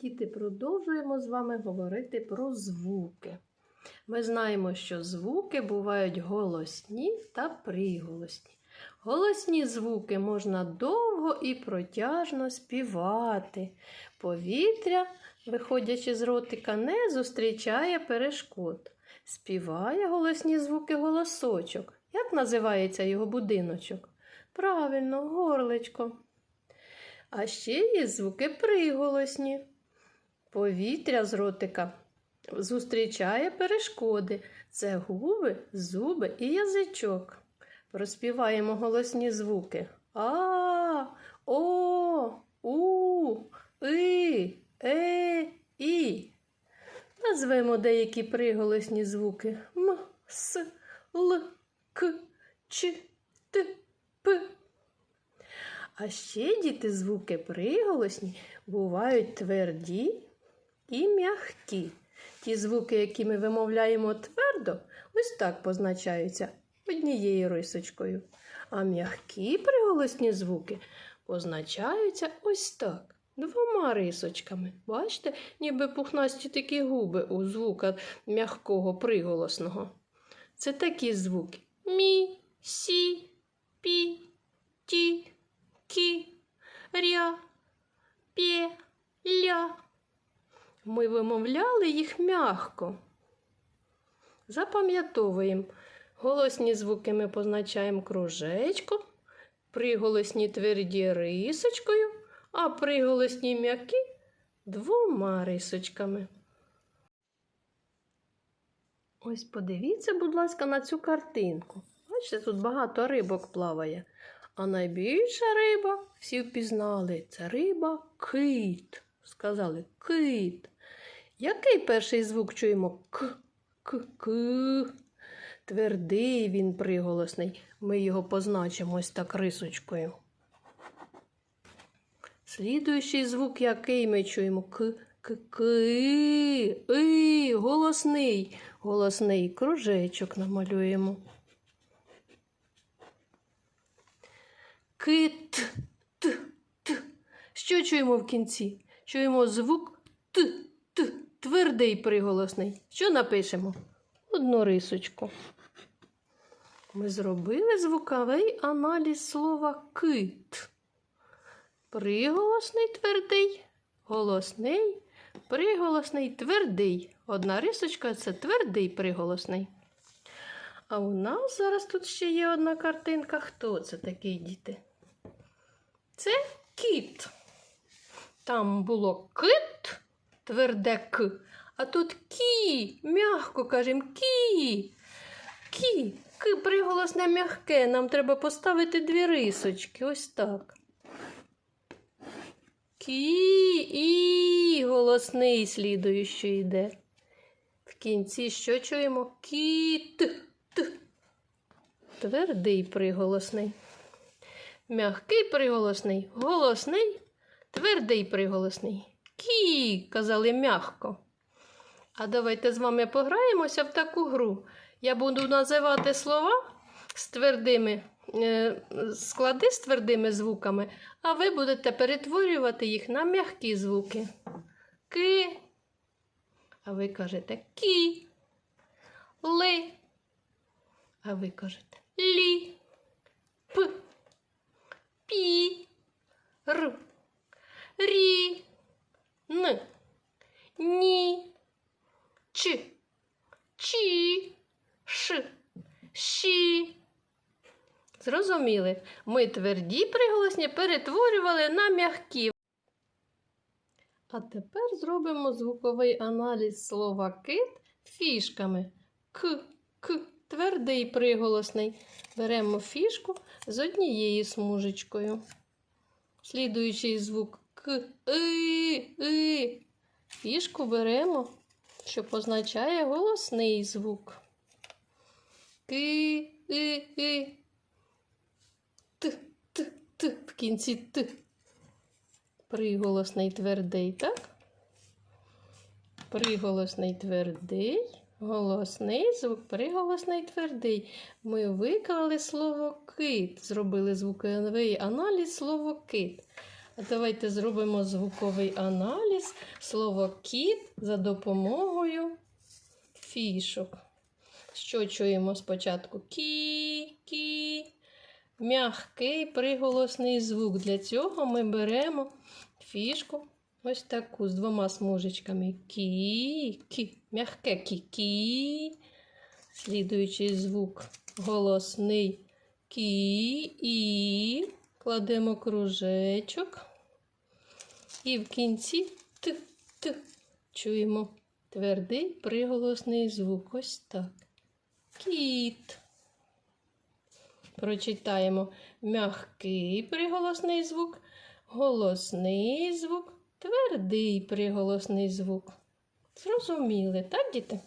Діти, продовжуємо з вами говорити про звуки. Ми знаємо, що звуки бувають голосні та приголосні. Голосні звуки можна довго і протяжно співати. Повітря, виходячи з ротика, не зустрічає перешкод. Співає голосні звуки голосочок. Як називається його будиночок? Правильно, горличко. А ще є звуки приголосні. Повітря з ротика зустрічає перешкоди. Це губи, зуби і язичок. Проспіваємо голосні звуки. А, О, У, И, Е, І. Назвемо деякі приголосні звуки М, С, Л, К, Ч, Т, П. А ще діти звуки приголосні бувають тверді і м'які. Ті звуки, які ми вимовляємо твердо, ось так позначаються однією рисочкою. А м'які приголосні звуки позначаються ось так. Двома рисочками. Бачите, ніби пухнасті такі губи у звука м'якого приголосного. Це такі звуки: мі, сі, пі, ті, кі, ря, пє, ля. Ми вимовляли їх м'ягко. Запам'ятовуємо. Голосні звуки ми позначаємо кружечком, приголосні тверді рисочкою, а приголосні м'які двома рисочками. Ось подивіться, будь ласка, на цю картинку. Бачите, тут багато рибок плаває. А найбільша риба всі впізнали це риба кит. Сказали кит. Який перший звук чуємо? К, к, к. Твердий він приголосний. Ми його позначимо ось так рисочкою. Слідуючий звук, який ми чуємо? К, к, к, и, голосний. Голосний кружечок намалюємо. Кит, т, т. Що чуємо в кінці? Чуємо звук т, твердий приголосний. Що напишемо? Одну рисочку. Ми зробили звуковий аналіз слова кит. Приголосний твердий, голосний, приголосний твердий. Одна рисочка це твердий приголосний. А у нас зараз тут ще є одна картинка. Хто це такий діти? Це кіт. Там було кит, тверде к, а тут кі, м'ягко кажемо кі. Кі, к приголосне м'ягке. Нам треба поставити дві рисочки. Ось так. Кі і голосний слідуючий йде. В кінці що чуємо? Кіт. Твердий приголосний. М'ягкий приголосний, голосний, твердий приголосний. Кі, казали м'ягко. А давайте з вами пограємося в таку гру. Я буду називати слова з твердими, е, склади з твердими звуками, а ви будете перетворювати їх на м'які звуки. Ки. А ви кажете кі. Ли. А ви кажете лі. П. Пі. Р. Рі. Н. Ні. Ч. Чі. Ш. Ші. Зрозуміли? Ми тверді приголосні перетворювали на м'які. А тепер зробимо звуковий аналіз слова кит фішками. К, к, твердий приголосний. Беремо фішку з однією смужечкою. Слідуючий звук И, И. Фішку беремо, що позначає голосний звук. Ки, И, И. Т, Т, Т. В кінці Т. Приголосний твердий, так? Приголосний твердий, голосний звук, приголосний твердий. Ми виклали слово кит, зробили звуковий аналіз слово кит. Давайте зробимо звуковий аналіз слово кіт за допомогою фішок. Що чуємо спочатку? Кі, кі. М'який приголосний звук. Для цього ми беремо фішку ось таку з двома смужечками. Кі, кі. М'яке кі-кі. Слідуючий звук голосний кі і кладемо кружечок. І в кінці т, т. Чуємо твердий приголосний звук. Ось так. Кіт. Прочитаємо м'який приголосний звук, голосний звук, твердий приголосний звук. Зрозуміли, так, діти?